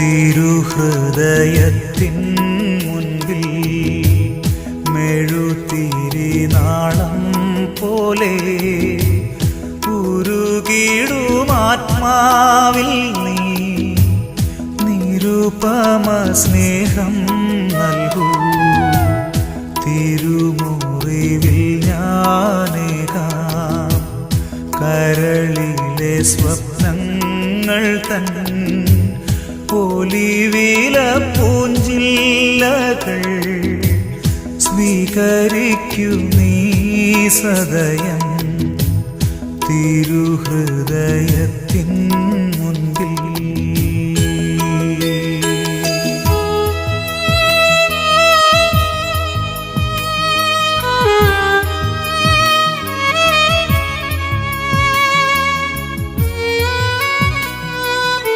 തിരുഹൃദയത്തിൻ മുൻപിൽ മെഴുതിരി നാളം പോലെ ഉരുകിടുമാത്മാവിൽ നീ. നിരുപമ സ്നേഹം നൽകൂ. തിരുമുറിവിൽ ഞാനേകാം. കരളിലെ സ്വപ്നങ്ങൾ തൻ ഒലിവില പൂഞ്ചില്ലകൾ സ്വീകരിക്കൂ നീ സദയം തിരുഹൃദയത്തിൻ